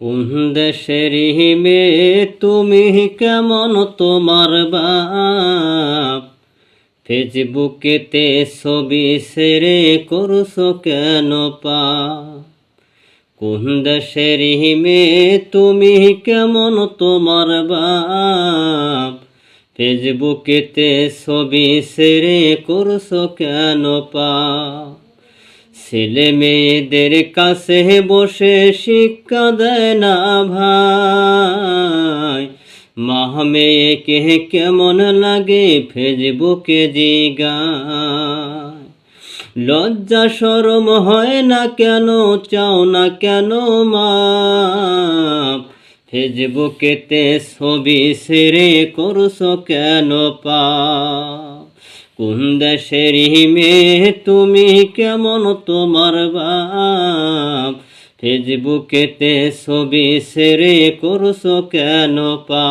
কোন দেশের তুমি কেমন তোমার বাপ? ফেসবুকেতে ছবি সেরে করছ কেন পা কোন দেশের তুমি কেমন তোমার বাপ? ফেসবুকেতে ছবি সেরে করছ কেন পা ছেলে মেয়েদের কাছে বসে শিক্ষা দেয় না ভাই। মা মেয়েকে কেমন লাগে ফেসবুকে জিগায়। লজ্জা সরম হয় না কেন, চাও না কেন মা ফেসবুকেতে ছবি সেরে করছ কেন পা কোন দেশের তুমি কেমন তোমার বাপ? ফেসবুকেতে ছবি সেরে করছ কেন পা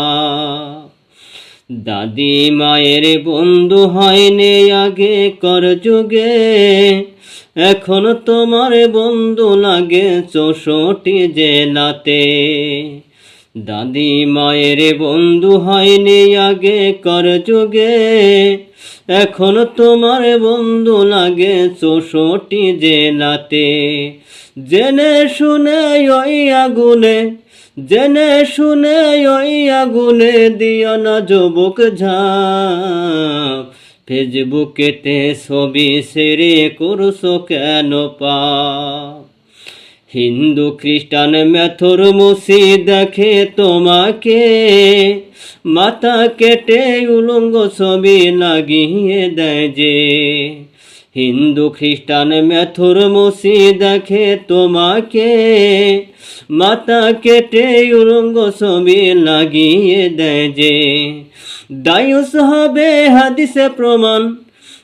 দাদি মায়ের বন্ধু হয়নি আগে কর যুগে, এখন তোমার বন্ধু লাগে চৌষট্টি জেলাতে। দাদি মায়ের বন্ধু হয়নি আগে কর যুগে এখন তোমার বন্ধু লাগে চৌষট্টি জেলাতে। জেনে শুনে ওই আগুনে, জেনে শুনে ওই আগুনে দিও না যুবক ঝাপ। ফেসবুকেতে ছবি সেরে করছ কেন পা হিন্দু খ্রিস্টান মেথর মুসি দেখে তোমাকে, মাথা কেটে উলঙ্গ ছবি লাগিয়ে দেয় যে। হিন্দু খ্রিস্টান মেথর মুসি দেখে তোমাকে, মাথা কেটে উলঙ্গ ছবি লাগিয়ে দেয় যে। দায়ুস হবে হাদিসে প্রমাণ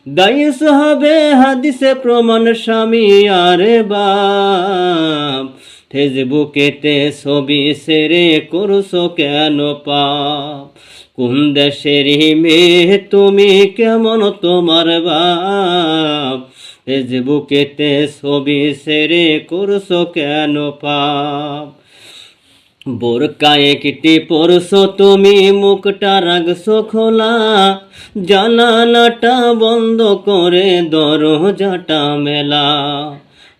দায়ুস হবে হাদিসে প্রমাণ স্বামী আরে বাপ। ফেসবুকেতে ছবি সেরে করছ কেন পাপ? কোন দেশের মেয়ে তুমি কেমন তোমার বাপ? ফেসবুকেতে ছবি সেরে করছ কেন পাপ? বোরকায় একটি পরশো তুমি মুখটা রাখছো খোলা জানালাটা বন্ধ করে দরজাটা মেলা।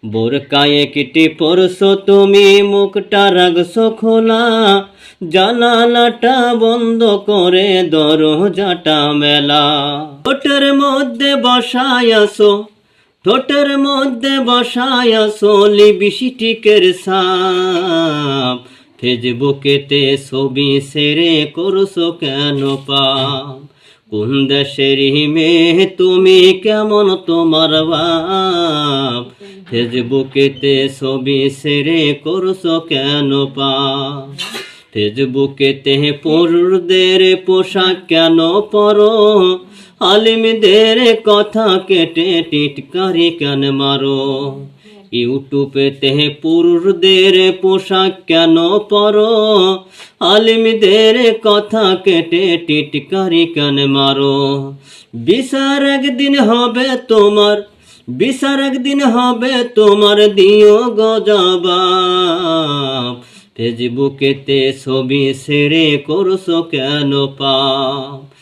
বোরকায় একটি পরশো তুমি মুখটা রাখছো খোলা জানালাটা বন্ধ করে দরজাটা মেলা। ঠোঁটের মধ্যে বসায় আসো ঠোঁটের মধ্যে বসায় আসো লিপস্টিকের সাপ ফেসবুকেতে ছবি সেরে করছ কেন পাপ? কোন দেশের মেয়ে তুমি কেমন তোমার বাপ ফেসবুকেতে ছবি সেরে করছ কেন পাপ? ফেসবুকেতে পুরুষদের পোশাক কেন পরো? আলিমদের কথা কেটে টিটকারি কেন মারো? ইউটিউবেতে পুরুষদের পোশাক কেন পরো? আলিমদের কথা কেটে টিটকারি কেন মারো? বিচার একদিন হবে তোমার, বিচার একদিন হবে তোমার, দিও গজবাব ফেসবুকেতে ছবি সেরে করছ কেন পাপ?